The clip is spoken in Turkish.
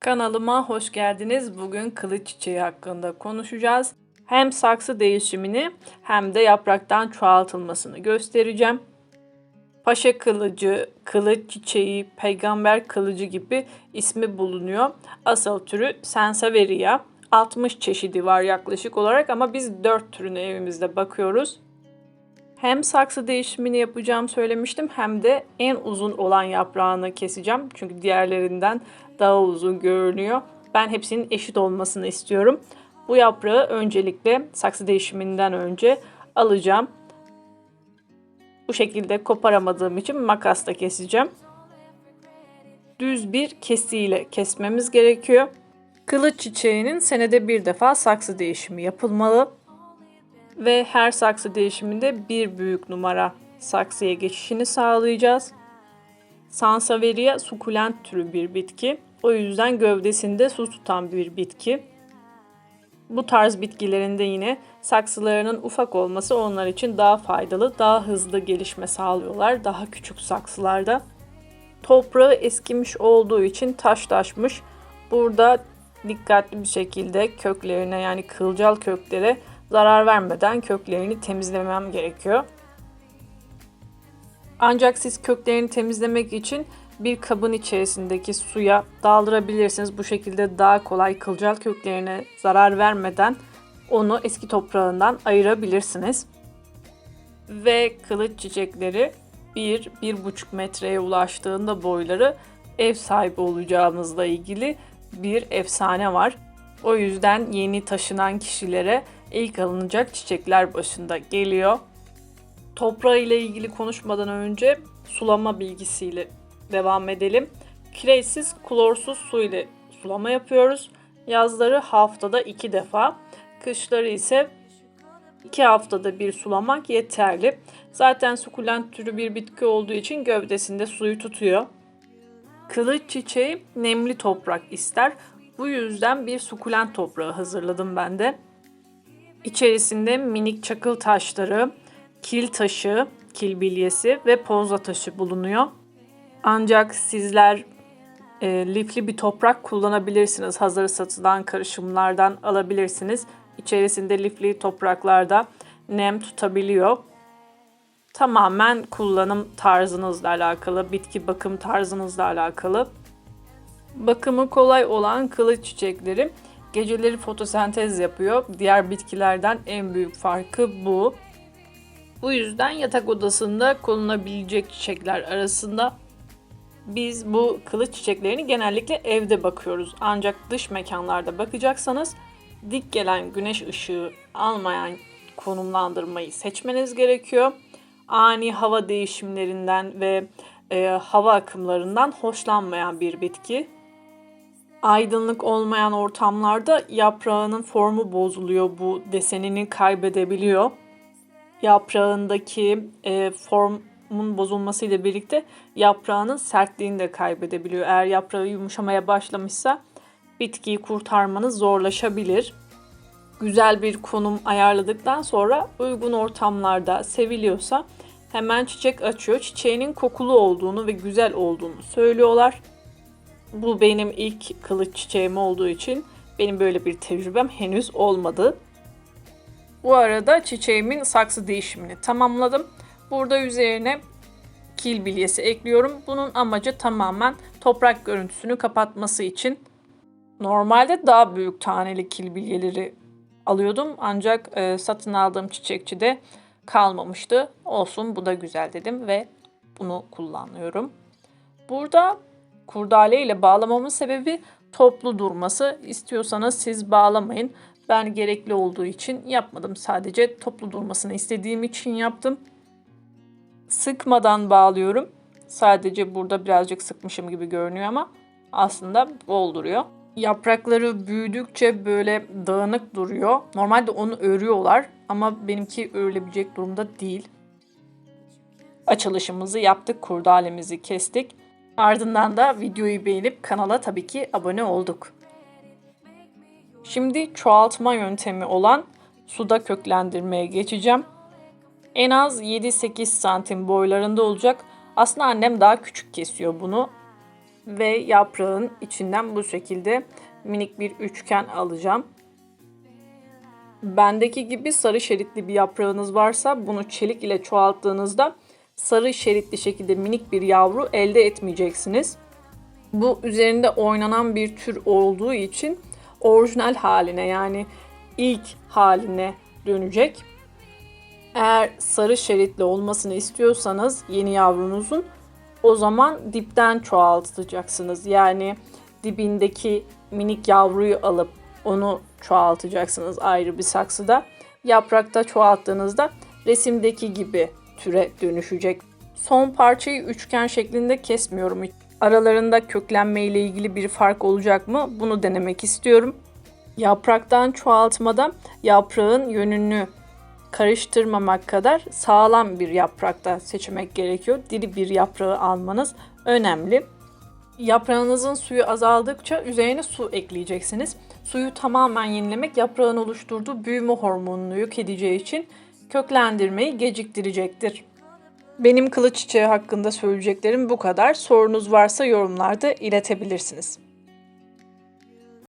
Kanalıma hoş geldiniz. Bugün kılıç çiçeği hakkında konuşacağız. Hem saksı değişimini hem de yapraktan çoğaltılmasını göstereceğim. Paşa kılıcı, kılıç çiçeği, peygamber kılıcı gibi ismi bulunuyor. Asıl türü Sanseveria. 60 çeşidi var yaklaşık olarak ama biz 4 türüne evimizde bakıyoruz. Hem saksı değişimini yapacağım söylemiştim hem de en uzun olan yaprağını keseceğim. Çünkü diğerlerinden daha uzun görünüyor. Ben hepsinin eşit olmasını istiyorum. Bu yaprağı öncelikle saksı değişiminden önce alacağım. Bu şekilde koparamadığım için makasla keseceğim. Düz bir kesiyle kesmemiz gerekiyor. Kılıç çiçeğinin senede bir defa saksı değişimi yapılmalı ve her saksı değişiminde bir büyük numara saksıya geçişini sağlayacağız. Sansaveria sukulent türü bir bitki. O yüzden gövdesinde su tutan bir bitki. Bu tarz bitkilerinde yine saksılarının ufak olması onlar için daha faydalı, daha hızlı gelişme sağlıyorlar daha küçük saksılarda. Toprağı eskimiş olduğu için taşlaşmış. Burada dikkatli bir şekilde köklerine yani kılcal köklere zarar vermeden köklerini temizlemem gerekiyor. Ancak siz köklerini temizlemek için bir kabın içerisindeki suya daldırabilirsiniz. Bu şekilde daha kolay kılcal köklerine zarar vermeden onu eski toprağından ayırabilirsiniz. Ve kılıç çiçekleri 1-1,5 metreye ulaştığında boyları ev sahibi olacağımızla ilgili bir efsane var. O yüzden yeni taşınan kişilere ilk alınacak çiçekler başında geliyor. Toprağı ile ilgili konuşmadan önce sulama bilgisiyle devam edelim. Kireçsiz, klorsuz su ile sulama yapıyoruz. Yazları haftada iki defa, kışları ise iki haftada bir sulamak yeterli. Zaten sukulent türü bir bitki olduğu için gövdesinde suyu tutuyor. Kılıç çiçeği nemli toprak ister. Bu yüzden bir sukulent toprağı hazırladım ben de. İçerisinde minik çakıl taşları, kil taşı, kil bilyesi ve pozla taşı bulunuyor. Ancak sizler e, lifli bir toprak kullanabilirsiniz. Hazır satılan karışımlardan alabilirsiniz. İçerisinde lifli topraklarda nem tutabiliyor. Tamamen kullanım tarzınızla alakalı, bitki bakım tarzınızla alakalı. Bakımı kolay olan kılıç çiçekleri geceleri fotosentez yapıyor. Diğer bitkilerden en büyük farkı bu. Bu yüzden yatak odasında konulabilecek çiçekler arasında biz bu kılıç çiçeklerini genellikle evde bakıyoruz. Ancak dış mekanlarda bakacaksanız dik gelen güneş ışığı almayan konumlandırmayı seçmeniz gerekiyor. Ani hava değişimlerinden ve e, hava akımlarından hoşlanmayan bir bitki. Aydınlık olmayan ortamlarda yaprağının formu bozuluyor, bu desenini kaybedebiliyor. Yaprağındaki e, formun bozulmasıyla birlikte yaprağının sertliğini de kaybedebiliyor. Eğer yaprağı yumuşamaya başlamışsa bitkiyi kurtarmanız zorlaşabilir. Güzel bir konum ayarladıktan sonra uygun ortamlarda seviliyorsa hemen çiçek açıyor. Çiçeğinin kokulu olduğunu ve güzel olduğunu söylüyorlar. Bu benim ilk kılıç çiçeğim olduğu için benim böyle bir tecrübem henüz olmadı. Bu arada çiçeğimin saksı değişimini tamamladım. Burada üzerine kil bilyesi ekliyorum. Bunun amacı tamamen toprak görüntüsünü kapatması için. Normalde daha büyük taneli kil bilyeleri alıyordum ancak e, satın aldığım çiçekçide kalmamıştı. Olsun bu da güzel dedim ve bunu kullanıyorum. Burada kurdale ile bağlamamın sebebi toplu durması. İstiyorsanız siz bağlamayın. Ben gerekli olduğu için yapmadım. Sadece toplu durmasını istediğim için yaptım. Sıkmadan bağlıyorum. Sadece burada birazcık sıkmışım gibi görünüyor ama aslında bol duruyor. Yaprakları büyüdükçe böyle dağınık duruyor. Normalde onu örüyorlar ama benimki örülebilecek durumda değil. Açılışımızı yaptık, kurdalemizi kestik. Ardından da videoyu beğenip kanala tabii ki abone olduk. Şimdi çoğaltma yöntemi olan suda köklendirmeye geçeceğim. En az 7-8 santim boylarında olacak. Aslında annem daha küçük kesiyor bunu. ve yaprağın içinden bu şekilde minik bir üçgen alacağım. Bendeki gibi sarı şeritli bir yaprağınız varsa bunu çelik ile çoğalttığınızda sarı şeritli şekilde minik bir yavru elde etmeyeceksiniz. Bu üzerinde oynanan bir tür olduğu için orijinal haline yani ilk haline dönecek. Eğer sarı şeritli olmasını istiyorsanız yeni yavrunuzun o zaman dipten çoğaltacaksınız. Yani dibindeki minik yavruyu alıp onu çoğaltacaksınız ayrı bir saksıda. Yaprakta çoğalttığınızda resimdeki gibi türe dönüşecek. Son parçayı üçgen şeklinde kesmiyorum. Aralarında köklenme ile ilgili bir fark olacak mı? Bunu denemek istiyorum. Yapraktan çoğaltmada yaprağın yönünü karıştırmamak kadar sağlam bir yaprakta seçmek gerekiyor. Diri bir yaprağı almanız önemli. Yaprağınızın suyu azaldıkça üzerine su ekleyeceksiniz. Suyu tamamen yenilemek yaprağın oluşturduğu büyüme hormonunu yok edeceği için köklendirmeyi geciktirecektir. Benim kılıç çiçeği hakkında söyleyeceklerim bu kadar. Sorunuz varsa yorumlarda iletebilirsiniz.